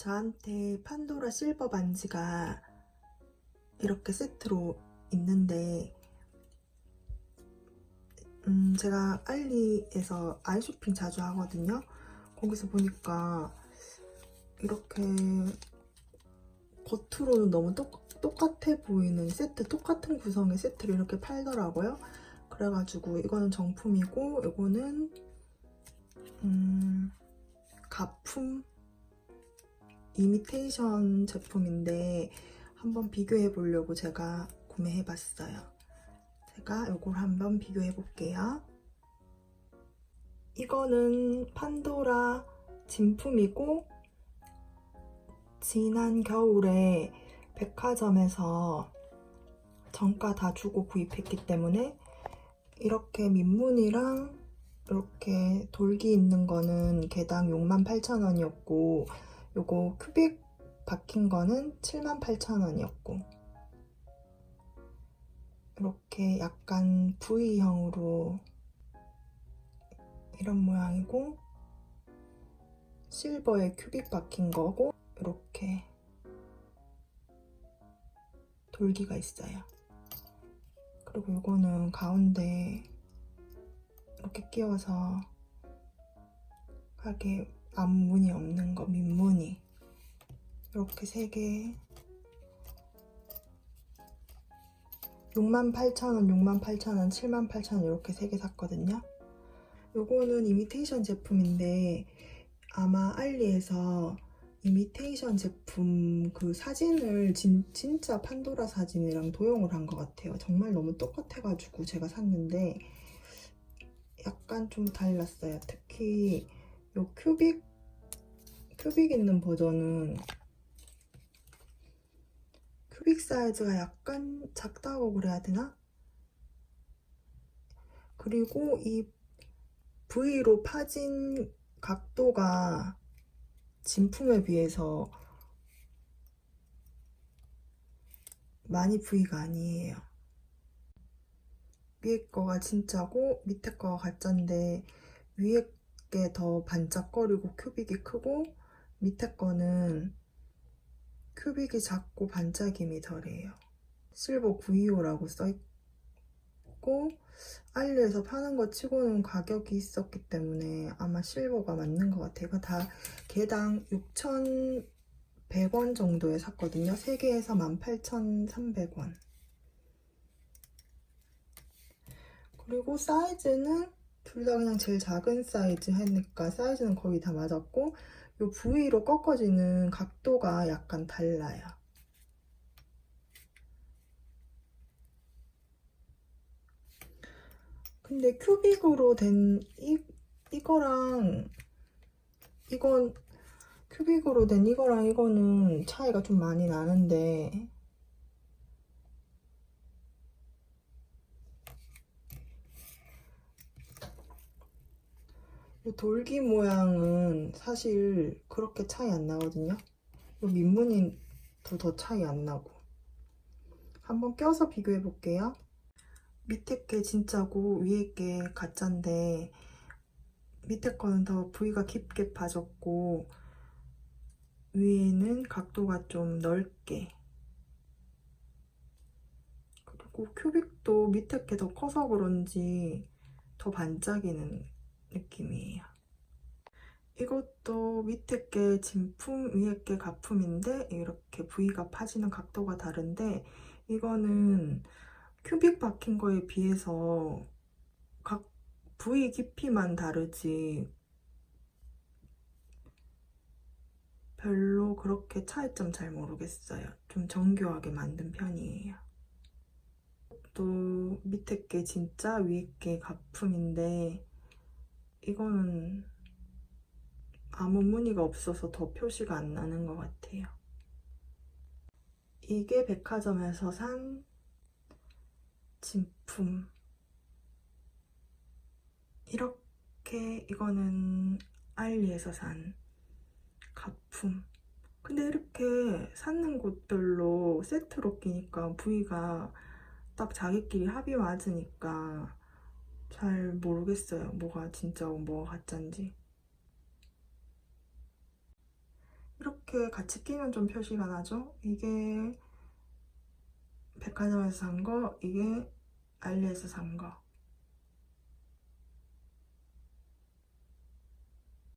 저한테 판도라 실버 반지가 이렇게 세트로 있는데 음, 제가 알리에서 아이쇼핑 자주 하거든요. 거기서 보니까 이렇게 겉으로는 너무 똑, 똑같아 보이는 세트, 똑같은 구성의 세트를 이렇게 팔더라고요. 그래가지고 이거는 정품이고 이거는 음, 가품 이미테이션 제품인데 한번 비교해 보려고 제가 구매해 봤어요. 제가 이걸 한번 비교해 볼게요. 이거는 판도라 진품이고 지난 겨울에 백화점에서 정가 다 주고 구입했기 때문에 이렇게 민문이랑 이렇게 돌기 있는 거는 개당 68,000원이었고 요거 큐빅 박힌 거는 78,000원이었고 이렇게 약간 V형으로 이런 모양이고 실버에 큐빅 박힌 거고 이렇게 돌기가 있어요. 그리고 이거는 가운데 이렇게 끼워서 하게 앞무늬 없는 거 밑무늬 이렇게 세개 68,000원, 68,000원, 78,000원 이렇게 세 개 샀거든요. 요거는 이미테이션 제품인데 아마 알리에서 이미테이션 제품 그 사진을 진, 진짜 판도라 사진이랑 도용을 한 것 같아요. 정말 너무 똑같아가지고 제가 샀는데 약간 좀 달랐어요. 특히 요 큐빅 큐빅 있는 버전은 큐빅 사이즈가 약간 작다고 그래야 되나? 그리고 이 V로 파진 각도가 진품에 비해서 많이 V가 아니에요. 위에 거가 진짜고 밑에 거가 가짜인데 위에 게 더 반짝거리고 큐빅이 크고 밑에 거는 큐빅이 작고 반짝임이 덜해요. 실버 925라고 써있고 알리에서 파는 거 치고는 가격이 있었기 때문에 아마 실버가 맞는 것 같아요. 이거 다 개당 6,100원 정도에 샀거든요. 3개에서 18,300원. 그리고 사이즈는 둘 다 그냥 제일 작은 사이즈 하니까 사이즈는 거의 다 맞았고 요 V로 꺾어지는 각도가 약간 달라요. 근데 큐빅으로 된 이, 이거랑 이건 큐빅으로 된 이거랑 이거는 차이가 좀 많이 나는데 돌기 모양은 사실 그렇게 차이 안 나거든요. 이 밑무늬도 더 차이 안 나고. 한번 껴서 비교해 볼게요. 밑에 게 진짜고 위에 게 가짜인데 밑에 거는 더 부위가 깊게 파졌고 위에는 각도가 좀 넓게 그리고 큐빅도 밑에 게 더 커서 그런지 더 반짝이는 느낌이에요. 이것도 밑에 게 진품, 위에 게 가품인데 이렇게 부위가 파지는 각도가 다른데 이거는 큐빅 박힌 거에 비해서 각 부위 깊이만 다르지 별로 그렇게 차이점 잘 모르겠어요. 좀 정교하게 만든 편이에요. 또 밑에 게 진짜 위에 게 가품인데 이거는 아무 무늬가 없어서 더 표시가 안 나는 것 같아요. 이게 백화점에서 산 진품. 이렇게 이거는 알리에서 산 가품. 근데 이렇게 사는 곳별로 세트로 끼니까 부위가 딱 자기끼리 합이 맞으니까 잘 모르겠어요. 뭐가 진짜고 뭐가 가짜인지. 이렇게 같이 끼면 좀 표시가 나죠? 이게 백화점에서 산 거, 이게 알리에서 산 거.